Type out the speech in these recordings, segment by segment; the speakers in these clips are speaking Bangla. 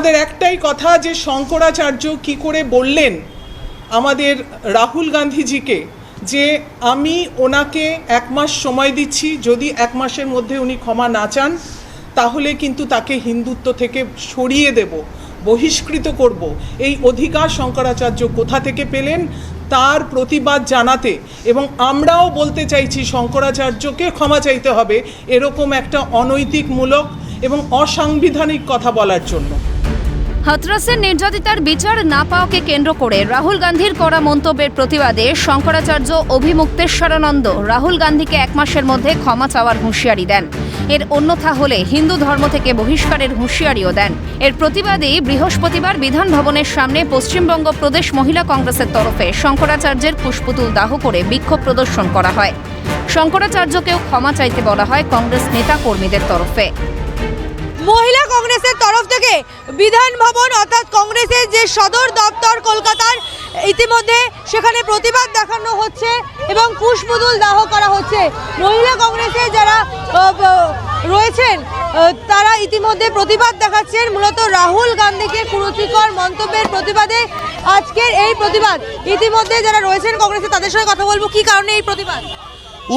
আমাদের একটাই কথা যে শঙ্করাচার্য কি করে বললেন আমাদের রাহুল গান্ধীজিকে যে আমি ওনাকে এক মাস সময় দিচ্ছি, যদি এক মাসের মধ্যে উনি ক্ষমা না চান, তাহলে কিন্তু তাকে হিন্দুত্ব থেকে সরিয়ে দেব, বহিষ্কৃত করব। এই অধিকার শঙ্করাচার্য কোথা থেকে পেলেন? তার প্রতিবাদ জানাতে। এবং আমরাও বলতে চাইছি, শঙ্করাচার্যকে ক্ষমা চাইতে হবে, এরকম একটা অনৈতিকমূলক এবং অসাংবিধানিক কথা বলার জন্য। হাতরাসের নির্যাতিতার বিচার না পাওয়াকে কেন্দ্র করে রাহুল গান্ধীর করা মন্তব্যের প্রতিবাদে শঙ্করাচার্য অভিমুক্তেশ্বরানন্দ রাহুল গান্ধীকে এক মাসের মধ্যে ক্ষমা চাওয়ার হুঁশিয়ারি দেন। এর অন্যথা হলে হিন্দু ধর্ম থেকে বহিষ্কারের হুঁশিয়ারিও দেন। এর প্রতিবাদেই বৃহস্পতিবার বিধান ভবনের সামনে পশ্চিমবঙ্গ প্রদেশ মহিলা কংগ্রেসের তরফে শঙ্করাচার্যের পুষ্পতুল দাহ করে বিক্ষোভ প্রদর্শন করা হয়। শঙ্করাচার্যকেও ক্ষমা চাইতে বলা হয় কংগ্রেস নেতা কর্মীদের তরফে। মহিলা কংগ্রেসের তরফ থেকে বিধান ভবন অর্থাৎ কংগ্রেসের যে সদর দপ্তর কলকাতার, ইতিমধ্যে সেখানে প্রতিবাদ দেখানো হচ্ছে এবং কুশমুদুল দাহ করা হচ্ছে। মহিলা কংগ্রেসে যারা রয়েছেন তারা ইতিমধ্যে প্রতিবাদ দেখাচ্ছেন। মূলত রাহুল গান্ধীকে কুরুচিকর মন্তব্যের প্রতিবাদে আজকের এই প্রতিবাদ। ইতিমধ্যে যারা রয়েছেন কংগ্রেসে, তাদের সঙ্গে কথা বলব। কি কারণে এই প্রতিবাদ?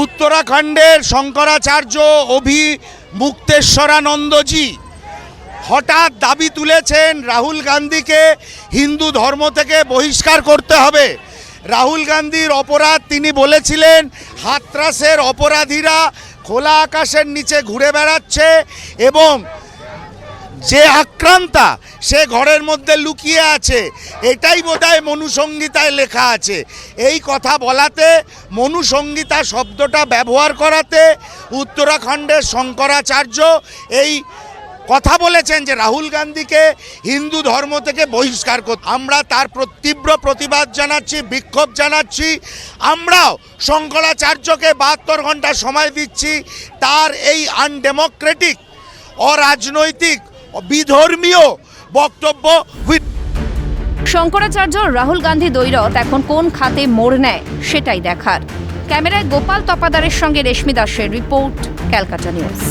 উত্তরাখণ্ডের শঙ্করাচার্য অভি মুক্তেশ্বরানন্দজি হঠাৎ দাবি তুলেছেন রাহুল গান্ধীকে হিন্দু ধর্ম থেকে বহিষ্কার করতে হবে। রাহুল গান্ধীর অপরাধ তিনি বলেছিলেন, হাতরাসের অপরাধীরা খোলা আকাশের নিচে ঘুরে বেড়াচ্ছে এবং যে আক্রান্তা সে ঘরের মধ্যে লুকিয়ে আছে, এটাই বোধহয় মনুসংগীতায় লেখা আছে। এই কথা বলাতে মনুসংগীতা শব্দটা ব্যবহার করাতে উত্তরাখণ্ডের শঙ্করাচার্য এই কথা বলেছেন যে রাহুল গান্ধীকে হিন্দু ধর্ম থেকে বহিষ্কার করতে আমরা তার তীব্র প্রতিবাদ জানাচ্ছি, বিক্ষোভ জানাচ্ছি, আমরাও শঙ্করাচার্যকে বাহাত্তর ঘণ্টা সময় দিচ্ছি, তার এই আনডেমোক্রেটিক, অরাজনৈতিক বিধর্মীয় বক্তব্য শঙ্করাচার্য রাহুল গান্ধী দৈরত এখন কোন খাতে মোড় নেয় সেটাই দেখার। ক্যামেরায় গোপাল তপাদারের সঙ্গে রেশমি দাসের রিপোর্ট, ক্যালকাটা নিউজ।